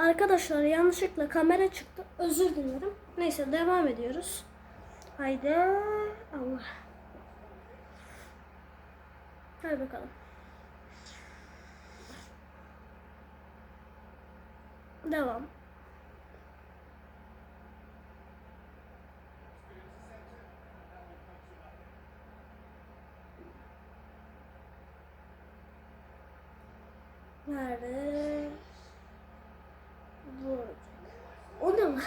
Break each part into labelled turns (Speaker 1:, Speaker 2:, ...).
Speaker 1: Arkadaşlar yanlışlıkla kamera çıktı. Özür dilerim. Neyse devam ediyoruz. Haydi. Allah. Hadi bakalım. Devam. Nerede? Bu. Lan?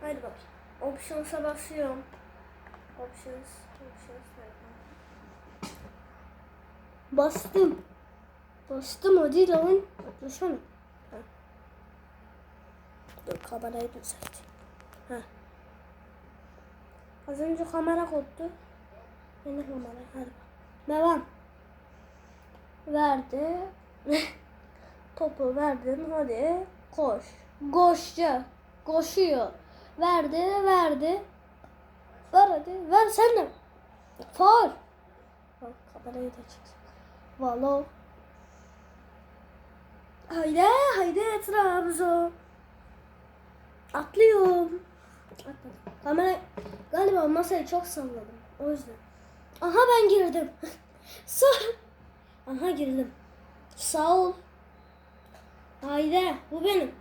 Speaker 1: Haydi bak. Options'a basıyorum. Options. Options. nerede? Bastım. Bastım hadi lan. Atlasana. Ha. Dur kamerayı düzelt. Ha. Az önce kamera koptu. Yeni kamera. Hadi bak. Devam. Verdi. Topu verdin. Hadi. Koş. Koşacak. Koşuyor. Verdi. Verdi. Ver hadi. Ver sen de. Faul. Bak kamerayı da çek. Valo. Haydi. Haydi Trabzon. Atlıyorum. Atladım. Kamera galiba masayı çok salladım. O yüzden. Aha ben girdim. Sağ. Aha girdim. Sağ ol. Haydi. Bu benim.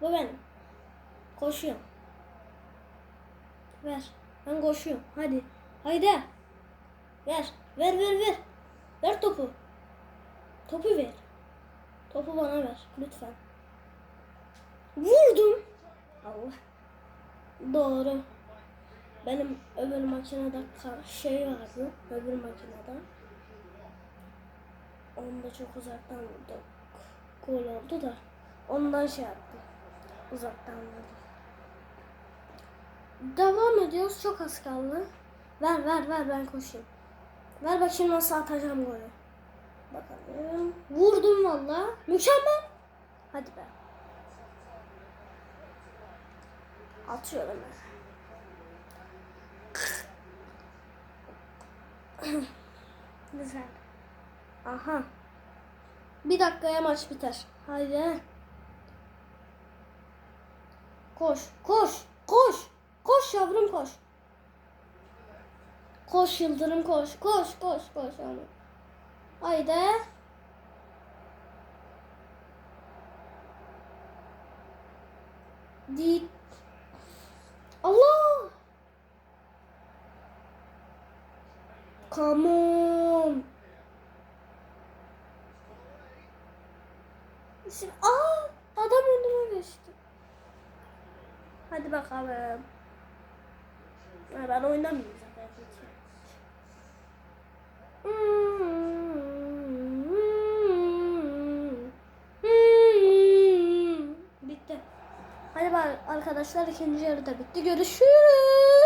Speaker 1: Bu benim. Koşuyorum. Ver. Ben koşuyorum. Hadi. Haydi. Ver. Ver ver ver. Ver topu. Topu ver. Topu bana ver. Lütfen. Vurdum. Allah. Doğru. Benim öbür makinede şey vardı. Öbür makinede. Onda çok uzaktan vurduk. Gol oldu da. Ondan şey yaptım. Uzaktan vurdum. Devam ediyoruz. Çok az kaldı. Ver ver ver ben koşayım. Ver bakayım nasıl atacağım golü. Bakalım. Vurdum valla. Mükemmel. Hadi be. Atıyorum ben. Güzel. Aha. Bir dakikaya maç biter. Haydi. Koş, koş, koş. Koş yavrum koş. Koş yıldırım koş. Koş, koş, koş. Yavrum. Haydi. Dit. Allah. Come on. Şimdi, aa, adam önüme geçti. Hadi bakalım. Ha, ben oynamayayım zaten. Bitti. Hadi bak arkadaşlar ikinci yarıda bitti. Görüşürüz.